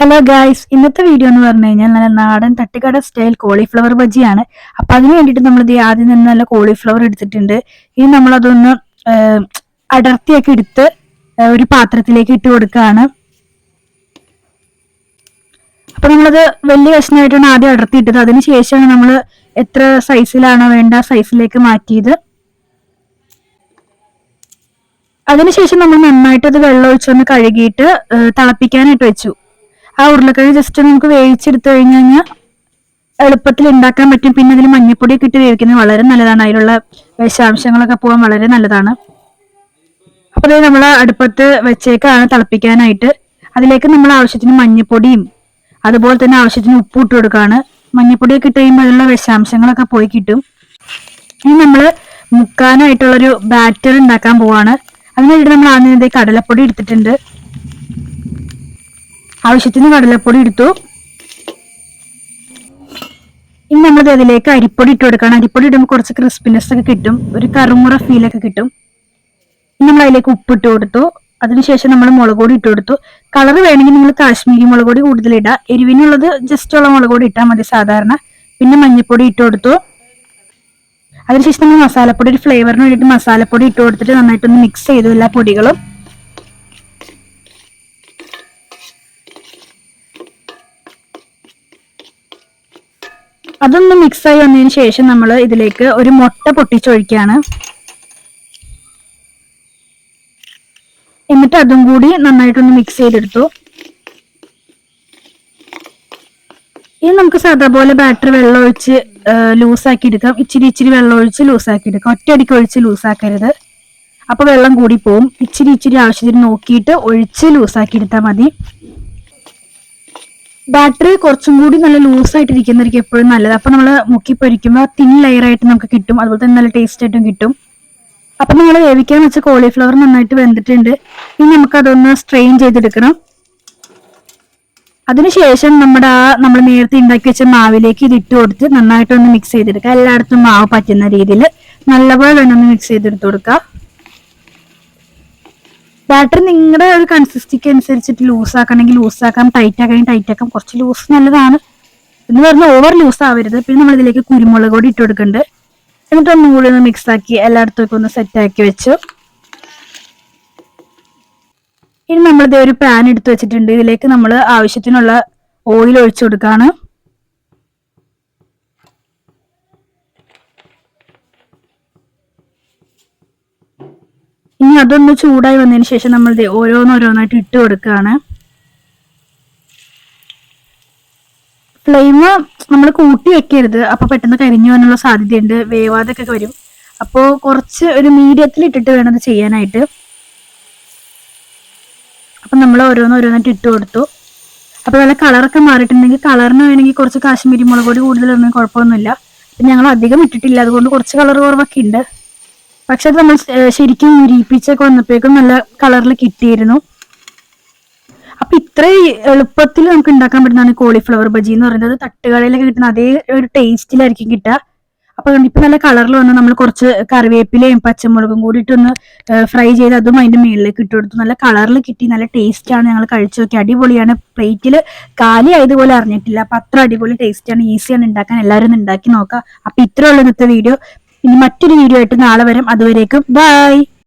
Hello guys ഇന്നത്തെ video എന്ന് പറഞ്ഞു കഴിഞ്ഞാൽ നല്ല നാടൻ തട്ടിക്കട സ്റ്റൈൽ കോളിഫ്ലവർ ബജിയാണ്. അപ്പൊ അതിന് വേണ്ടിയിട്ട് നമ്മൾ ഇത് ആദ്യം തന്നെ നല്ല കോളിഫ്ലവർ എടുത്തിട്ടുണ്ട്. ഇനി ഏഹ്, അടർത്തിയൊക്കെ എടുത്ത് ഒരു പാത്രത്തിലേക്ക് ഇട്ട് കൊടുക്കുകയാണ്. അപ്പൊ നമ്മളത് വലിയ കഷ്ണമായിട്ടാണ് ആദ്യം അടർത്തിയിട്ടത്. അതിന് ശേഷമാണ് നമ്മൾ എത്ര സൈസിലാണോ വേണ്ട സൈസിലേക്ക് മാറ്റിയത്. അതിനുശേഷം നമ്മൾ നന്നായിട്ട് അത് വെള്ളം ഒഴിച്ചൊന്ന് കഴുകിയിട്ട് തിളപ്പിക്കാനായിട്ട് വെച്ചു. ആ ഉരുളക്കിഴങ്ങ് ജസ്റ്റ് നമുക്ക് വേവിച്ചെടുത്തു കഴിഞ്ഞു കഴിഞ്ഞാൽ എളുപ്പത്തിൽ ഉണ്ടാക്കാൻ പറ്റും. പിന്നെ അതിൽ മഞ്ഞപ്പൊടിയൊക്കെ ഇട്ട് വേവിക്കുന്നത് വളരെ നല്ലതാണ്. അതിലുള്ള വിഷാംശങ്ങളൊക്കെ പോകാൻ വളരെ നല്ലതാണ്. അപ്പൊ ഇത് നമ്മൾ അടുപ്പത്ത് വെച്ചേക്കാണ് തിളപ്പിക്കാനായിട്ട്. അതിലേക്ക് നമ്മൾ ആവശ്യത്തിന് മഞ്ഞപ്പൊടിയും അതുപോലെ തന്നെ ആവശ്യത്തിന് ഉപ്പ് ഇട്ട് കൊടുക്കുകയാണ് മഞ്ഞപ്പൊടിയൊക്കെ ഇട്ട് കഴിയുമ്പോൾ അതിലുള്ള വിഷാംശങ്ങളൊക്കെ പോയി കിട്ടും. ഇനി നമ്മൾ മുക്കാനായിട്ടുള്ളൊരു ബാറ്റർ ഉണ്ടാക്കാൻ പോവാണ്. അതിനായിട്ട് നമ്മൾ ആദ്യം കടലപ്പൊടി എടുത്തിട്ടുണ്ട്. ആവശ്യത്തിന് കടലപ്പൊടി എടുത്തു. ഇനി നമ്മൾ അതിലേക്ക് അരിപ്പൊടി ഇട്ട് കൊടുക്കണം. അരിപ്പൊടി ഇടുമ്പോൾ കുറച്ച് ക്രിസ്പിനെസ് ഒക്കെ കിട്ടും. ഒരു കറുമുറ ഫീലൊക്കെ കിട്ടും. ഇനി നമ്മൾ അതിലേക്ക് ഉപ്പിട്ട് കൊടുത്തു. അതിനുശേഷം നമ്മൾ മുളക് പൊടി ഇട്ട് കൊടുത്തു. കളർ വേണമെങ്കിൽ നിങ്ങൾ കാശ്മീരി മുളക് പൊടി കൂടുതൽ ഇടുക എരിവിനുള്ളത് ജസ്റ്റ് ഉള്ള മുളക് പൊടി ഇട്ടാൽ മതി സാധാരണ. പിന്നെ മഞ്ഞൾപ്പൊടി ഇട്ട് കൊടുത്തു. അതിനുശേഷം നമ്മൾ മസാലപ്പൊടി ഒരു ഫ്ലേവറിന് വേണ്ടിയിട്ട് മസാലപ്പൊടി ഇട്ട് കൊടുത്തിട്ട് നന്നായിട്ടൊന്ന് മിക്സ് ചെയ്തു എല്ലാ പൊടികളും. അതൊന്ന് മിക്സ് ആയി വന്നതിന് ശേഷം നമ്മൾ ഇതിലേക്ക് ഒരു മുട്ട പൊട്ടിച്ചൊഴിക്കുകയാണ് എന്നിട്ട് അതും കൂടി നന്നായിട്ടൊന്ന് മിക്സ് ചെയ്തെടുത്തു. ഇനി നമുക്ക് സാധാ പോലെ ബാറ്റർ വെള്ളം ഒഴിച്ച് ലൂസാക്കി എടുക്കാം. ഇച്ചിരി ഇച്ചിരി വെള്ളം ഒഴിച്ച് ലൂസാക്കി എടുക്കാം. ഒറ്റയടിക്ക് ഒഴിച്ച് ലൂസാക്കരുത് അപ്പൊ വെള്ളം കൂടി പോവും. ഇച്ചിരി ഇച്ചിരി ആവശ്യത്തിന് നോക്കിയിട്ട് ഒഴിച്ച് ലൂസാക്കി എടുത്താൽ മതി. ബാറ്ററി കുറച്ചും കൂടി നല്ല ലൂസ് ആയിട്ട് ഇരിക്കുന്നതായിരിക്കും എപ്പോഴും നല്ലത്. അപ്പൊ നമ്മൾ മുക്കി പൊരിക്കുമ്പോൾ തിൻ ലെയർ ആയിട്ട് നമുക്ക് കിട്ടും. അതുപോലെ തന്നെ നല്ല ടേസ്റ്റ് ആയിട്ടും കിട്ടും. അപ്പൊ നമ്മൾ വേവിക്കാൻ വെച്ച കോളിഫ്ലവർ നന്നായിട്ട് വെന്തിട്ടുണ്ട്. ഇനി നമുക്ക് അതൊന്ന് സ്ട്രെയിൻ ചെയ്തെടുക്കണം. അതിനുശേഷം നമ്മുടെ ആ നമ്മൾ നേരത്തെ ഉണ്ടാക്കി വെച്ച മാവിലേക്ക് ഇത് ഇട്ട് കൊടുത്ത് നന്നായിട്ടൊന്ന് മിക്സ് ചെയ്തെടുക്കുക എല്ലായിടത്തും മാവ് പറ്റുന്ന രീതിയിൽ നല്ലപോലെ ഒന്ന് മിക്സ് ചെയ്തെടുത്ത് കൊടുക്കുക ബാറ്റർ നിങ്ങളുടെ ഒരു കൺസിസ്റ്റിക്ക് അനുസരിച്ചിട്ട് ലൂസ് ആക്കണമെങ്കിൽ ലൂസ് ആക്കാം ടൈറ്റ് ആക്കണമെങ്കിൽ ടൈറ്റ് ആക്കാം. കുറച്ച് ലൂസ് നല്ലതാണ്. എന്ന് പറഞ്ഞാൽ ഓവർ ലൂസ് ആവരുത്. പിന്നെ നമ്മൾ ഇതിലേക്ക് കുരുമുളക് കൂടി ഇട്ട് കൊടുക്കുന്നുണ്ട്. എന്നിട്ട് ഒന്നും കൂടി ഒന്ന് മിക്സ് ആക്കി എല്ലായിടത്തും ഒന്ന് സെറ്റ് ആക്കി വെച്ചു. ഇനി നമ്മളിത് ഒരു പാൻ എടുത്ത് വെച്ചിട്ടുണ്ട്. ഇതിലേക്ക് നമ്മൾ ആവശ്യത്തിനുള്ള ഓയിൽ ഒഴിച്ചു കൊടുക്കാണ്. ഇനി അതൊന്ന് ചൂടായി വന്നതിന് ശേഷം നമ്മൾ ഓരോന്നോരോന്നായിട്ട് ഇട്ട് കൊടുക്കുകയാണ് ഫ്ലെയിം നമ്മൾ കൂട്ടി വെക്കരുത്. അപ്പൊ പെട്ടെന്ന് കരിഞ്ഞു പോകാനുള്ള സാധ്യതയുണ്ട്. വേവാതൊക്കെ വരും. അപ്പോൾ കുറച്ച് ഒരു മീഡിയത്തിൽ ഇട്ടിട്ട് വേണം അത് ചെയ്യാനായിട്ട്. അപ്പൊ നമ്മൾ ഓരോന്നോരോന്നായിട്ട് ഇട്ട് കൊടുത്തു. അപ്പൊ നല്ല കളറൊക്കെ മാറിയിട്ടുണ്ടെങ്കിൽ കളറിന് വേണമെങ്കിൽ കുറച്ച് കാശ്മീരി മുളക് പൊടി കൂടുതലൊന്നും കുഴപ്പമൊന്നുമില്ല. ഞങ്ങൾ അധികം ഇട്ടിട്ടില്ല. അതുകൊണ്ട് കുറച്ച് കളർ കുറവൊക്കെ ഉണ്ട്. പക്ഷെ അത് നമ്മൾ ശരിക്കും മുരിപ്പിച്ചൊക്കെ വന്നപ്പോഴേക്കും നല്ല കളറിൽ കിട്ടിയിരുന്നു. അപ്പൊ ഇത്ര എളുപ്പത്തിൽ നമുക്ക് ഉണ്ടാക്കാൻ പറ്റുന്നതാണ് കോളിഫ്ലവർ ബജി എന്ന് പറയുന്നത്. തട്ടുകടയിലൊക്കെ കിട്ടുന്ന അതേ ഒരു ടേസ്റ്റിലായിരിക്കും കിട്ടുക. അപ്പൊ ഇപ്പൊ നല്ല കളറിൽ വന്ന് നമ്മൾ കുറച്ച് കറിവേപ്പിലയും പച്ചമുളകും കൂടി ഇട്ടൊന്ന് ഫ്രൈ ചെയ്ത് അതും അതിന്റെ മുകളിലേക്ക് ഇട്ട് കൊടുത്തു. നല്ല കളറിൽ കിട്ടി നല്ല ടേസ്റ്റ് ആണ് ഞങ്ങൾ കഴിച്ചു നോക്കി അടിപൊളിയാണ്. പ്ലേറ്റിൽ കാലി ആയതുപോലെ അറിഞ്ഞിട്ടില്ല. അപ്പൊ അത്ര അടിപൊളി ടേസ്റ്റ് ആണ് ഈസിയാണ് ഉണ്ടാക്കാൻ എല്ലാവരും ഒന്ന് ഉണ്ടാക്കി നോക്കാം അപ്പൊ ഇത്രയുള്ള ഇന്നത്തെ വീഡിയോ ഇനി മറ്റൊരു വീഡിയോ ആയിട്ട് നാളെ വരും. അതുവരേക്കും ബൈ